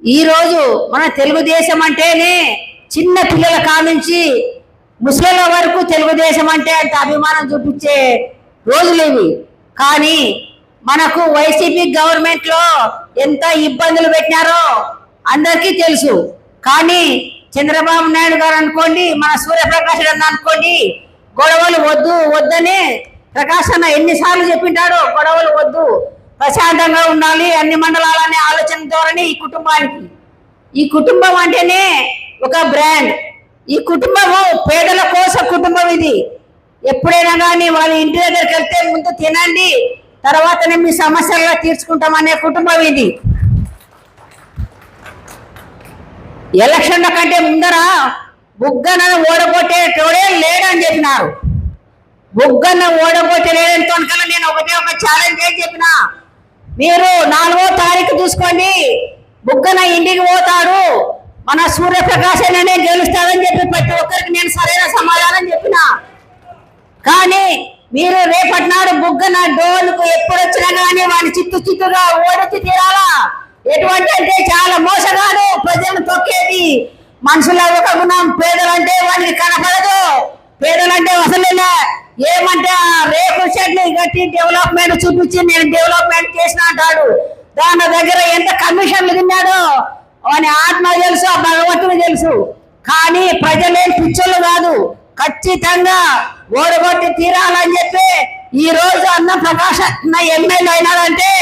ఈరోజు మన తెలుగుదేశం అంటేనే చిన్న పిల్లల కానుంచి ముసలిల వరకు తెలుగుదేశం అంటే అంత అభిమానం చూపించే రోజులు ఇవి. కానీ మనకు వైసీపీ గవర్నమెంట్లో ఎంత ఇబ్బందులు పెట్టినారో అందరికీ తెలుసు. కానీ చంద్రబాబు నాయుడు గారు అనుకోండి మన సూర్యప్రకాష్ గారు అనుకోండి గొడవలు వద్దు వద్దని ప్రకాశన అన్న ఎన్నిసార్లు చెప్పింటాడో గొడవలు వద్దు. ప్రశాంతంగా ఉండాలి. అన్ని మండలాలనే ఆలోచన ద్వారానే ఈ కుటుంబానికి. ఈ కుటుంబం అంటేనే ఒక బ్రాండ్. ఈ కుటుంబము పేదల కోసం కుటుంబం ఇది. ఎప్పుడైనా కానీ వాళ్ళ ఇంటి దగ్గరికి వెళ్తే ముందు తినండి. తర్వాతనే మీ సమస్యల్లో తీర్చుకుంటామనే కుటుంబం ఇది. ఎలక్షన్ల కంటే ముందర బుగ్గన ఓడగొట్టేటోడే లేడని చెప్పినారు. బుగ్గన ఓడగొట్టే లేడని కన్నా నేను ఒకటే ఒక ఛాలెంజ్ ఏం చెప్పినా? మీరు నాలుగో తారీఖు చూసుకోండి. బుగ్గన ఇంటికి పోతాడు. మన సూర్యప్రకాశనే గెలుస్తాడని చెప్పి ప్రతి ఒక్కరికి నేను సరైన సమాధానం చెప్పిన. కానీ మీరు రేపటి నాడు బుగ్గన డోలుకు ఎప్పుడు వచ్చినా కానీ వాడిని చిత్తు చిత్తుగా ఓడించి తీరాలా? ఎటువంటి అంటే చాలా మోసగాడు. ప్రజలను తొక్కేది. మనుషుల ఒక గుణం పేదలంటే వాడికి కనపడదు. పేదలంటే అసలు ఏమంటే కట్టి డెవలప్మెంట్ చూపించి నేను డెవలప్మెంట్ చేసిన అంటాడు. దాని దగ్గర ఎంత కమిషన్లు తిన్నాడో వాని ఆత్మ తెలుసు ఆ భగవంతుడు తెలుసు. కానీ ప్రజలేం పిచ్చోళ్ళు కాదు. ఖచ్చితంగా ఓడగొట్టి తీరాలని చెప్పి ఈ రోజు అన్న ప్రకాశ్ ఎమ్మెల్యే అయినాడంటే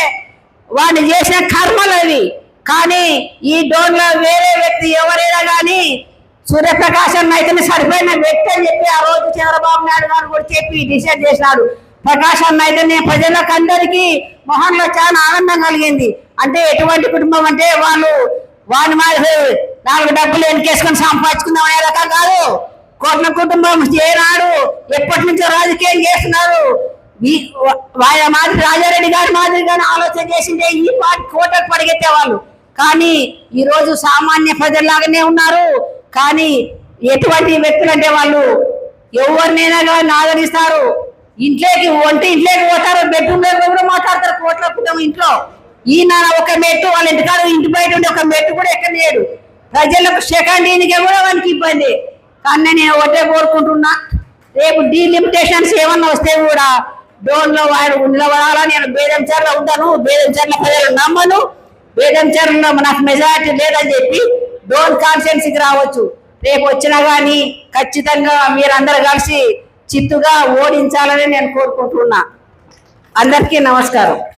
వాడిని చేసిన కర్మలు అవి. కానీ ఈ డోన్లో వేరే వ్యక్తి ఎవరైనా కానీ సూర్యప్రకాశం అయితేనే సరిపోయిన వ్యక్తి అని చెప్పి ఆ రోజు చంద్రబాబు నాయుడు గారు కూడా చెప్పి డిసైడ్ చేసినాడు. ప్రకాశం అయితేనే ప్రజలకు అందరికీ మొహంలో చాలా ఆనందం కలిగింది. అంటే ఎటువంటి కుటుంబం అంటే వాళ్ళు వాడిని మాది నాలుగు డబ్బులు ఎన్కేసుకొని సంపాదించుకుందాం అనే రకం కాదు. కొన్న కుటుంబం ఏనాడు ఎప్పటి నుంచో రాజకీయం చేస్తున్నారు. వాళ్ళ మాదిరి రాజారెడ్డి గారి మాదిరిగానే ఆలోచన చేసిందే ఈ పార్టీ కోటకు పడిగెత్తే వాళ్ళు. కానీ ఈరోజు సామాన్య ప్రజల్లాగానే ఉన్నారు. కానీ ఎటువంటి వ్యక్తులు అంటే వాళ్ళు ఎవరినైనా కానీ ఆదరిస్తారు. ఇంట్లోకి వంట ఇంట్లోకి పోతారు బెడ్రూమ్లో కూడా మాట్లాడతారు కోట్ల కుటుంబం ఇంట్లో. ఈయన ఒక మెట్టు వాళ్ళ ఇంటికాడ ఇంటి బయట ఉండే ఒక మెట్టు కూడా ఎక్కడ లేడు ప్రజలకు సెకండ్ ఈయనకే కూడా వానికి ఇబ్బంది. కానీ నేను ఒకటే కోరుకుంటున్నా రేపు డీలిమిటేషన్స్ ఏమన్నా వస్తే కూడా డోన్లో వాడు నిలబడాలా నేను బేదంచర్లో ఉంటాను బేదంచర్ల ప్రజలు నమ్మను బేదంచర్లో నాకు మెజారిటీ లేదని చెప్పి డోన్ కాన్స్టిట్యున్సీకి రావచ్చు. రేపు వచ్చినా కానీ ఖచ్చితంగా మీరందరూ కలిసి చిత్తుగా ఓడించాలని నేను కోరుకుంటున్నా. అందరికీ నమస్కారం.